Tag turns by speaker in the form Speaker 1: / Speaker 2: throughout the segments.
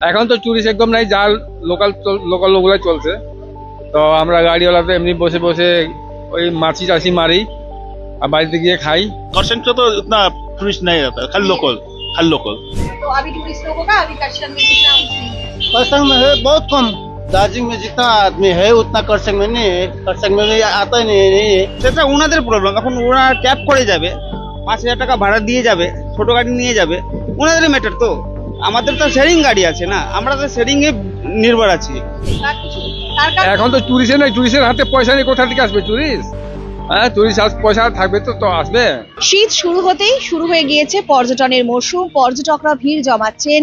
Speaker 1: এখন তো টুরিস্ট একদম নাই যা লোকাল লোকাল লোকগুলাই চলছে তো আমরা গাড়িওয়ালাতে এমনি বসে বসে ওই মাছি টাছি মারি আর বাড়িতে গিয়ে খাই
Speaker 2: करसंग से तो इतना टूरिस्ट नहीं रहता खाली लोकल खाली लोकल
Speaker 3: तो अभी टूरिस्ट लोगों का अभी करशन में कितना उतरी है
Speaker 4: करसंग में है बहुत कम दार्जिलिंग में जितना आदमी है उतना करसंग में नहीं है करसंग में भी आता ही नहीं, नहीं है
Speaker 5: সেটা ওনাদের প্রবলেম এখন ওরা ক্যাব করে যাবে পাঁচ হাজার টাকা ভাড়া দিয়ে যাবে ছোট গাড়ি নিয়ে যাবে ওনাদেরই ম্যাটার তো আমাদের তো শেয়ারিং গাড়ি আছে না আমরা তো শেয়ারিং এ নির্ভর আছি।
Speaker 1: এখন তো টুরিস্টের নাই টুরিস্টের হাতে পয়সা নেই কোথা থেকে আসবে টুরিস্ট হ্যাঁ টুরিস্ট পয়সা থাকবে তো তো আসবে।
Speaker 3: শীত শুরু হতেই শুরু হয়ে গিয়েছে পর্যটনের মরশুম। পর্যটকরা ভিড় জমাচ্ছেন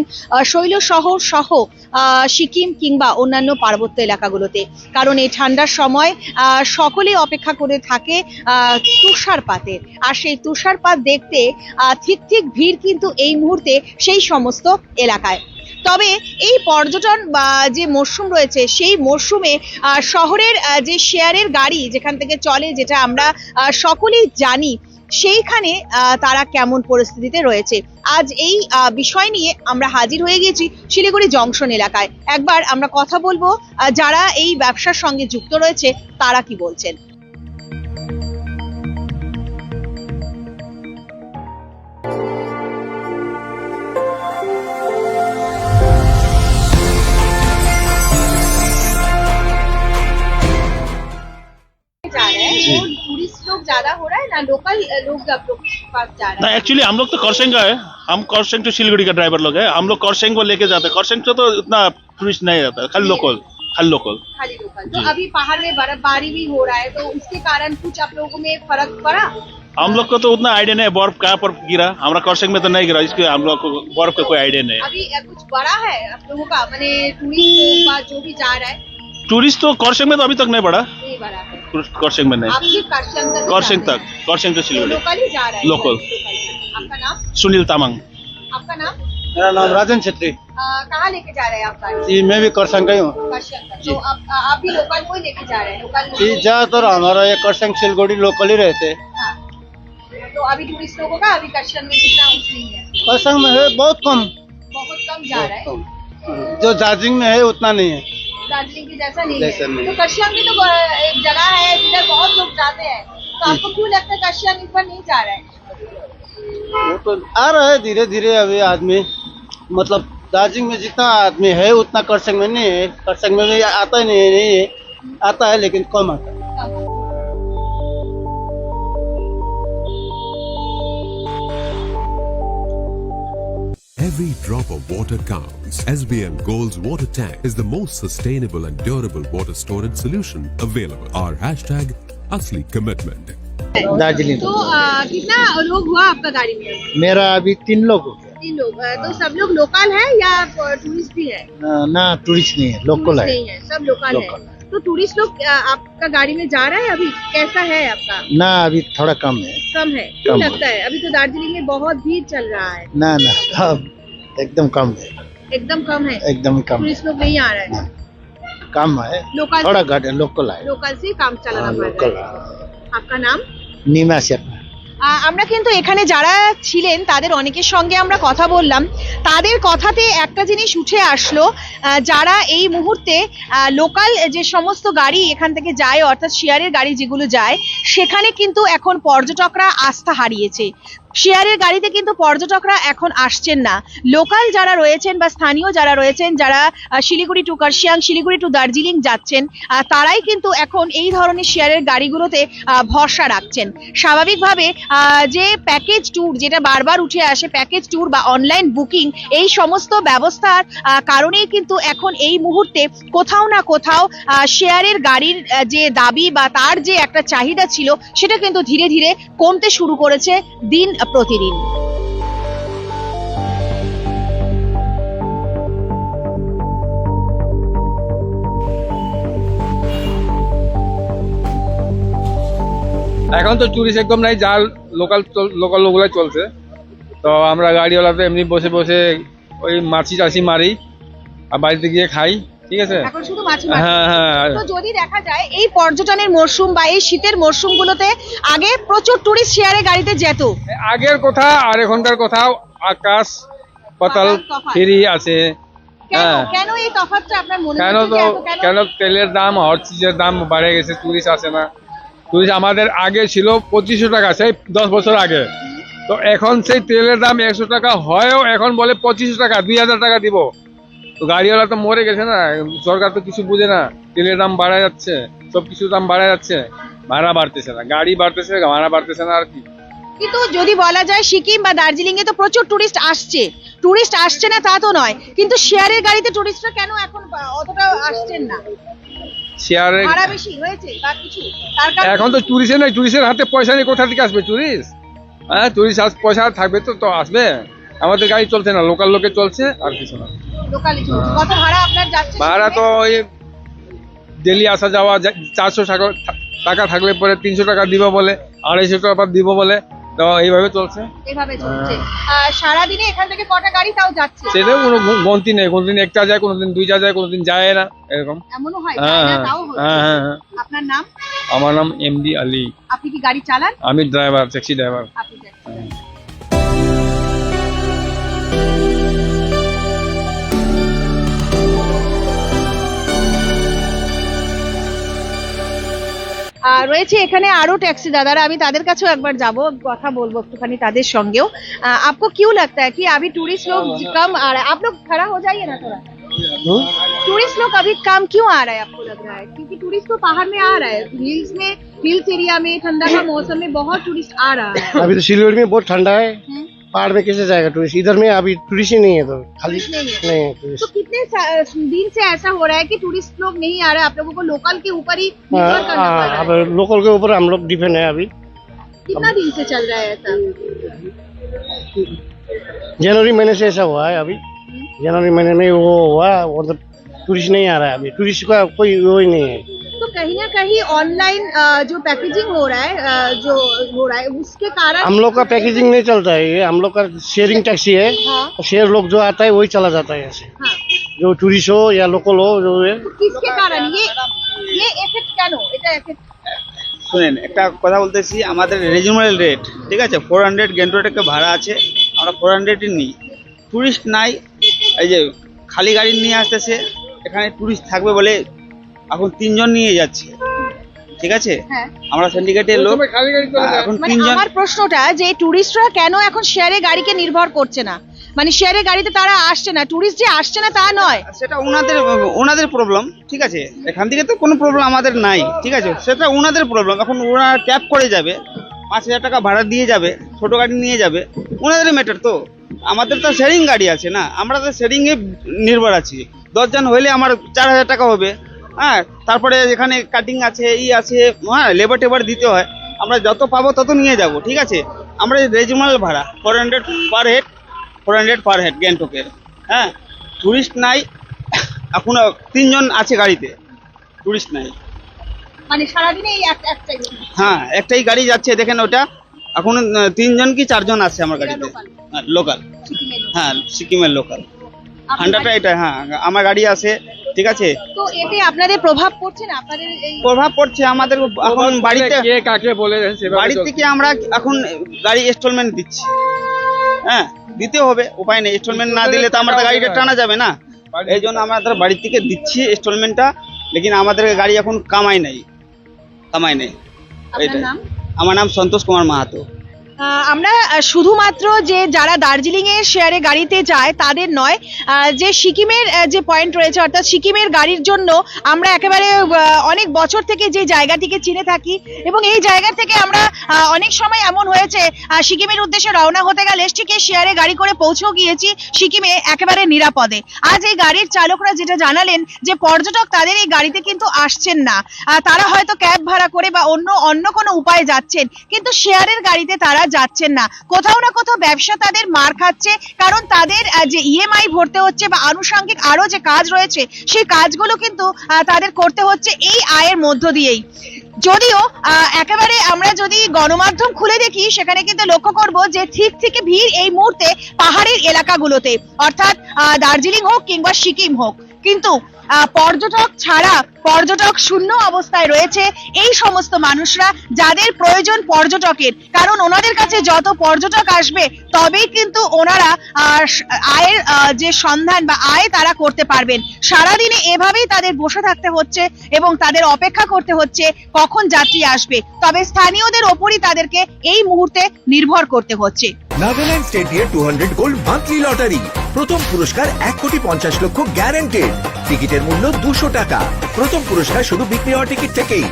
Speaker 3: শৈল শহর সহ সিকিম কিংবা অন্যান্য পার্বত্য এলাকাগুলোতে। কারণ এই ঠান্ডার সময় সকলেই অপেক্ষা করে থাকে তুষারপাতের আর সেই তুষারপাত দেখতে ঠিক ঠিক ভিড় কিন্তু এই মুহূর্তে সেই সমস্ত এলাকায়। তবে এই পর্যটন বা যে মরশুম রয়েছে, সেই মরশুমে শহরের যে শেয়ারের গাড়ি যেখান থেকে চলে, যেটা আমরা সকলেই জানি, সেইখানে তারা কেমন পরিস্থিতিতে রয়েছে। আজ এই বিষয় নিয়ে আমরা হাজির হয়ে গেছি শিলিগুড়ি জংশন এলাকায়। একবার আমরা কথা বলব যারা এই ব্যবসার সঙ্গে যুক্ত রয়েছে, তারা কি বলছেন? टूरिस्ट लोग ज़्यादा हो रहा है ना? लोकल लोग आप लोग के पास जा रहा
Speaker 2: ना
Speaker 3: है।
Speaker 2: एक्चुअली हम लोग तो करसंग का है। हम करसंग टू सिलगुड़ी का ड्राइवर लोग है। हम लोग करसंग को लेके जाते हैं। करसंग से तो इतना टूरिस्ट नहीं रहता। खाली लोकल खाली लोकल
Speaker 3: खाली लोकल तो
Speaker 2: जी।
Speaker 3: अभी पहाड़ में बर्फबारी भी हो रहा है तो उसके कारण कुछ आप लोगों में फ़र्क पड़ा?
Speaker 2: हम लोग को तो उतना आइडिया नहीं है बर्फ़ कहाँ पर गिरा। हमारा करसंग में तो नहीं गिरा इसके हम लोग को बर्फ़ का कोई आइडिया नहीं है।
Speaker 3: अभी अ, कुछ बड़ा है आप लोगों का? मैंने टूरिस्ट जो भी जा रहा है।
Speaker 2: टूरिस्ट तो करसंग में तो अभी तक नहीं बढ़ा
Speaker 3: नहीं बड़ा है।
Speaker 2: करसंग में नहीं।
Speaker 3: करसंग तक
Speaker 2: करसंग तक। करसंग टू सिलगुड़ी।
Speaker 3: लोकल जा रहा
Speaker 2: लोकल।
Speaker 3: आपका नाम?
Speaker 2: सुनील तामंग।
Speaker 3: आपका नाम?
Speaker 4: मेरा नाम राजन छेत्री।
Speaker 3: कहाँ लेके जा रहे हैं आप गाड़ी?
Speaker 4: जी मैं भी करसंग का ही हूँ।
Speaker 3: तो आप आप भी लोकल को ही लेके जा रहे हैं?
Speaker 4: जी ज़्यादातर हमारा ये करसंग सिलगुड़ी लोकल ही रहते। हैं।
Speaker 3: हाँ तो अभी टूरिस्ट लोगों का अभी करसंग में कितना उतरी है?
Speaker 4: करसंग में है बहुत कम।
Speaker 3: बहुत कम जा रहा है?
Speaker 4: जो दार्जिलिंग में है उतना नहीं है।
Speaker 3: दार्जिलिंग की जैसा नहीं है। तो। कश्यप में तो एक जगह तो आपको क्यों लगता है कश्यप इस पर नहीं जा रहा है
Speaker 4: वो तो आ रहा है धीरे धीरे अभी आदमी मतलब दार्जिलिंग में जितना आदमी है उतना करसंग में नहीं है करसंग में भी आता ही नहीं, नहीं है आता है लेकिन कम आता है
Speaker 6: Every drop of water counts. SBM Gold's water tank is the most sustainable and durable water storage solution available. Our hashtag Asli Commitment.
Speaker 4: Darjeeling
Speaker 3: तो आ, कितना लोग हुआ आपका गाड़ी में?
Speaker 4: मेरा अभी तीन लोग हो गया।
Speaker 3: तीन लोग आ, तो सब लोग लोकल है या टूरिस्ट भी है?
Speaker 4: ना टूरिस्ट नहीं है लोकल है।
Speaker 3: है सब लोकल
Speaker 4: लोकल
Speaker 3: है तो टूरिस्ट लोग आपका गाड़ी में जा रहा है अभी? कैसा है आपका?
Speaker 4: ना अभी थोड़ा कम है।
Speaker 3: कम है? क्यों लगता है? अभी तो दार्जिलिंग में बहुत भीड़ चल रहा है।
Speaker 4: ना ना अब एकदम कम है।
Speaker 3: एकदम कम है?
Speaker 4: एकदम कम।
Speaker 3: टूरिस्ट लोग नहीं आ रहे हैं।
Speaker 4: कम है
Speaker 3: लोकल
Speaker 4: थोड़ा घट है लोकल है
Speaker 3: लोकल से काम चलाना
Speaker 4: हाँ,
Speaker 3: पड़
Speaker 4: लोकल
Speaker 3: रहा है आपका नाम
Speaker 4: नीमा शेरपा
Speaker 3: আহ, আমরা কিন্তু এখানে যারা ছিলেন তাদের অনেকের সঙ্গে আমরা কথা বললাম তাদের কথাতে একটা জিনিস উঠে আসলো আহ, যারা এই মুহূর্তে লোকাল যে সমস্ত গাড়ি এখান থেকে যায় অর্থাৎ শেয়ারের গাড়ি যেগুলো যায় সেখানে কিন্তু এখন পর্যটকরা আস্থা হারিয়েছে শেয়ারের গাড়িতে কিন্তু পর্যটকরা এখন আসছেন না। লোকাল যারা রয়েছেন বা স্থানীয় যারা রয়েছেন, যারা শিলিগুড়ি টু কার্শিয়াং, শিলিগুড়ি টু দার্জিলিং যাচ্ছেন তারাই কিন্তু এখন এই ধরনের শেয়ারের গাড়িগুলোতে ভরসা রাখছেন। স্বাভাবিকভাবে যে প্যাকেজ ট্যুর যেটা বারবার উঠে আসে প্যাকেজ ট্যুর বা অনলাইন বুকিং এই সমস্ত ব্যবস্থার কারণেই কিন্তু এখন এই মুহূর্তে কোথাও না কোথাও শেয়ারের গাড়ির যে দাবি বা তার যে একটা চাহিদা ছিল, সেটা কিন্তু ধীরে ধীরে কমতে শুরু করেছে। দিন প্রতিদিন।
Speaker 1: এখন তো টুরিস্ট একদম নাই, যা লোকাল লোকাল লোকগুলাই চলছে। তো আমরা গাড়িওয়ালাতে এমনি বসে বসে ওই মাছি টাছি মারি, আর বাড়িতে গিয়ে খাই। ঠিক আছে?
Speaker 3: এখন শুধু মাছি
Speaker 1: হ্যাঁ হ্যাঁ।
Speaker 3: তো যদি দেখা যায় এই পর্যটনের মরশুম বা এই শীতের মরশুমগুলোতে আগে প্রচুর টুরিস্ট শেয়ারে গাড়িতে যেত।
Speaker 1: আগের কথা আর এখনকার কথা আকাশ পাতাল ফেরি আছে।
Speaker 3: কেন
Speaker 1: হ্যাঁ।
Speaker 3: কেন এই তফাৎটা আপনার মনে
Speaker 1: কেন তো
Speaker 3: কেন
Speaker 1: কেন তেলের দাম হর চিজের দাম বেড়ে গেছে টুরিস্ট আসে না। টুরিস্ট আমাদের আগে ছিল পঁচিশশো টাকা সেই দশ বছর আগে। তো এখন সেই তেলের দাম একশো টাকা হয়ও এখন বলে পঁচিশশো টাকা দুই হাজার টাকা দিব। তো গাড়িওয়ালা তো মরে গেছে না সরকার তো কিছু বুঝে না তেলের দাম বাড়া যাচ্ছে সব কিছুর দাম বাড়া যাচ্ছে ভাড়া বাড়তেছে না গাড়ি বাড়তেছে ভাড়া বাড়তেছে না আর কি।
Speaker 3: কিন্তু যদি বলা যায় সিকিম বা দার্জিলিং এ তো প্রচুর টুরিস্ট আসছে টুরিস্ট আসছে না তা তো নয় কিন্তু শেয়ারের গাড়িতে টুরিস্টরা কেন এখন অতটা আসছেন না?
Speaker 1: শেয়ারে
Speaker 3: ভাড়া বেশি হয়েছে বা কিছু
Speaker 1: এখন তো টুরিস্টের নেই টুরিস্টের হাতে পয়সা নেই কোথা থেকে আসবে টুরিস্ট হ্যাঁ টুরিস্ট আস পয়সা থাকবে তো তো আসবে। আমাদের গাড়ি চলছে না লোকাল লোকে চলছে আর কিছু না।
Speaker 3: ভাড়া
Speaker 1: তো ওই ডেলি আসা যাওয়া চারশো টাকা থাকলে পরে তিনশো টাকা দিব বলে আড়াইশো টাকা দিব বলে তো এইভাবে চলছে।
Speaker 3: এভাবে চলছে। আর সারাদিনে এখান থেকে কটা গাড়ি তাও যাচ্ছে?
Speaker 1: সেটাও কোনো গু- গন্তি নেই কোনোদিন একটা যায় কোনোদিন দুইটা যায় কোনোদিন যায় না এরকম।
Speaker 3: এমনও হয়
Speaker 1: হ্যাঁ হ্যাঁ হ্যাঁ হ্যাঁ হ্যাঁ।
Speaker 3: আপনার নাম?
Speaker 1: আমার নাম এমডি আলী
Speaker 3: আপনি কি গাড়ি চালান?
Speaker 1: আমি ড্রাইভার ট্যাক্সি ড্রাইভার
Speaker 3: আপনি আর রয়েছে এখানে আরও ট্যাক্সি দাদারা আমি তাদের কাছেও একবার যাব কথা বলব একটুখানি তাদের সঙ্গেও। আপকো কিউ লাগতা কি আমি টুরিস্ট লোক কম আর আপ লোক খড়া হো যাইয়ে না থোড়া টুরিস্ট লোক अभी কাম কিউ আ रहा है আপকো লাগ রহা है क्योंकि टूरिस्ट तो पहाड़ में आ रहा है हिल्स में हिल्स एरिया में ठंडा का मौसम में बहुत टूरिस्ट आ रहा है
Speaker 7: अभी पहाड़ में कैसे जाएगा टूरिस्ट इधर में अभी टूरिस्ट ही नहीं है तो खाली
Speaker 3: नहीं है।
Speaker 7: नहीं है
Speaker 3: तो
Speaker 7: टूरिस्ट
Speaker 3: कितने दिन से ऐसा हो रहा है कि टूरिस्ट लोग नहीं आ रहे? आप लोगों को लोकल के ऊपर ही निर्भर करना पड़ रहा
Speaker 7: अब लोकल के ऊपर हम लोग डिपेंड है अभी।
Speaker 3: कितना दिन से चल रहा है ऐसा?
Speaker 7: जनवरी महीने से ऐसा हुआ है अभी। जनवरी महीने में वो हुआ मतलब टूरिस्ट नहीं आ रहा है अभी। टूरिस्ट का कोई वो ही नहीं है।
Speaker 3: तो कहीं ना कहीं ऑनलाइन जो पैकेजिंग हो रहा है अ, जो हो रहा है उसके कारण
Speaker 7: हम लोग का पैकेजिंग नहीं चलता है ये हम लोग का शेयरिंग टैक्सी है
Speaker 3: हाँ
Speaker 7: शेयर लोग जो आता है वही चला जाता है ऐसे
Speaker 3: हाँ
Speaker 7: जो टूरिस्ट हो या लोकल हो जो है
Speaker 3: तो किसके कारण ये ये এফেক্ট কেন এটা এফেক্ট
Speaker 5: শুনেন একটা কথা বলতেছি আমাদের রিজনেবল রেট ঠিক আছে ফোর হান্ড্রেড গেন্টো টাকা ভাড়া আছে আমরা ফোর হান্ড্রেডই নিই টুরিস্ট নাই এই যে খালি গাড়ি নিয়ে আসতেছে এখানে টুরিস্ট থাকবে বলে এখন তিনজন নিয়ে যাচ্ছে। ঠিক আছে?
Speaker 3: হ্যাঁ।
Speaker 5: আমরা সিন্ডিকেটের লোক। এখন
Speaker 3: মানে
Speaker 5: তিনজন
Speaker 3: আমার প্রশ্নটা যে টুরিস্টরা কেন এখন শেয়ারে গাড়িকে নির্ভর করছে না? মানে শেয়ারে গাড়িতে তারা আসছে না। টুরিস্ট যে আসছে না তা নয়।
Speaker 5: সেটা ওনাদের ওনাদের প্রবলেম ঠিক আছে? এখান থেকে তো কোনো প্রবলেম আমাদের নাই ঠিক আছে? সেটা ওনাদের প্রবলেম এখন ওরা ক্যাব করে যাবে পাঁচ হাজার টাকা ভাড়া দিয়ে যাবে ছোট গাড়ি নিয়ে যাবে। ওনাদের ম্যাটার তো। আমাদের তো শেয়ারিং গাড়ি আছে না। আমরা তো শেয়ারিং এ নির্ভর আছি। দশজন হইলে আমার চার হাজার টাকা হবে। হ্যাঁ তারপরে এখানে কাটিং আছে ই আছে হ্যাঁ লেবার টেবার দিতে হয়। আমরা যত পাবো তত নিয়ে যাব ঠিক আছে? আমরা রেজিমাল ভাড়া four hundred per head four hundred per head গ্যাংটকের হ্যাঁ? টুরিস্ট নাই এখনও তিনজন আছে গাড়িতে টুরিস্ট নাই।
Speaker 3: মানে সারাদিনে এই একটাই
Speaker 5: হ্যাঁ একটাই গাড়ি যাচ্ছে দেখেন ওটা এখন তিনজন কি চারজন আছে আমার গাড়িতে? লোকাল হ্যাঁ সিকিমের লোকাল হান্ডাটা এটা হ্যাঁ আমার গাড়ি আছে ঠিক আছে?
Speaker 3: তো এতে আপনাদের প্রভাব পড়ছে না? আপনাদের এই
Speaker 5: প্রভাব পড়ছে আমাদের এখন বাড়িতে
Speaker 1: কে কাকে বলে
Speaker 5: বাড়ি থেকে আমরা এখন গাড়ি ইনস্টলমেন্ট দিচ্ছি? হ্যাঁ দিতে হবে উপায় নেই। ইনস্টলমেন্ট না দিলে তো আমার তো গাড়িটা টানা যাবে না। এই জন্য আমাদের বাড়ি থেকে দিচ্ছি ইনস্টলমেন্টটা লেকিন আমাদের গাড়ি এখন কামাই নেই। কামাই নেই।
Speaker 3: আপনার
Speaker 5: এইটাই।
Speaker 3: নাম?
Speaker 5: আমার নাম সন্তোষ কুমার মাহাতো।
Speaker 3: আমরা শুধুমাত্র যে যারা দার্জিলিং এর শেয়ারে গাড়িতে যায়, তাদের নয় যে সিকিমের যে পয়েন্ট রয়েছে, অর্থাৎ সিকিমের গাড়ির জন্য আমরা একেবারে অনেক বছর থেকে যে জায়গাটিকে চিনে থাকি এবং এই জায়গা থেকে আমরা অনেক সময় এমন হয়েছে সিকিমের উদ্দেশ্যে রওনা হতে গেলে ঠিক শেয়ারে গাড়ি করে পৌঁছেও গিয়েছি সিকিমে একেবারে নিরাপদে। আজ এই গাড়ির চালকরা যেটা জানালেন যে পর্যটক তাদের এই গাড়িতে কিন্তু আসছেন না। তারা হয়তো ক্যাব ভাড়া করে বা অন্য অন্য কোনো উপায়ে যাচ্ছেন, কিন্তু শেয়ারের গাড়িতে তারা যাচ্ছেন না। কোথাও না কোথাও ব্যবসা তাদের মার খাচ্ছে, কারণ তাদের যে ইএমআই ভরতে হচ্ছে বা আনুষঙ্গিক আরও যে কাজ রয়েছে, সেই কাজগুলো কিন্তু তাদের করতে হচ্ছে এই আয়ের মধ্য দিয়েই। যদিও একেবারে আমরা যদি গণমাধ্যম খুলে দেখি, সেখানে কিন্তু লক্ষ্য করব যে ঠিক থেকে ভিড় এই মুহূর্তে পাহাড়ের এলাকাগুলোতে, অর্থাৎ দার্জিলিং হোক কিংবা সিকিম হোক। কিন্তু পর্যটক ছাড়া পর্যটক শূন্য অবস্থায় রয়েছে এই সমস্ত মানুষরা যাদের প্রয়োজন পর্যটকের। কারণ ওনাদের কাছে যত পর্যটক আসবে, তবেই কিন্তু ওনারা আয়ের যে সন্ধান বা আয় তারা করতে পারবেন। সারাদিনে এভাবেই তাদের বসে থাকতে হচ্ছে এবং তাদের অপেক্ষা করতে হচ্ছে কখন যাত্রী আসবে। তবে স্থানীয়দের ওপরই তাদেরকে এই মুহূর্তে নির্ভর করতে হচ্ছে।
Speaker 8: নাগাল্যান্ড স্টেট দিয়ে two hundred gold monthly lottery প্রথম পুরস্কার এক কোটি পঞ্চাশ লক্ষ গ্যারান্টেড টিকিটের মূল্য দুশো টাকা। প্রথম পুরস্কার শুধু বিক্রি হওয়া টিকিট থেকেই।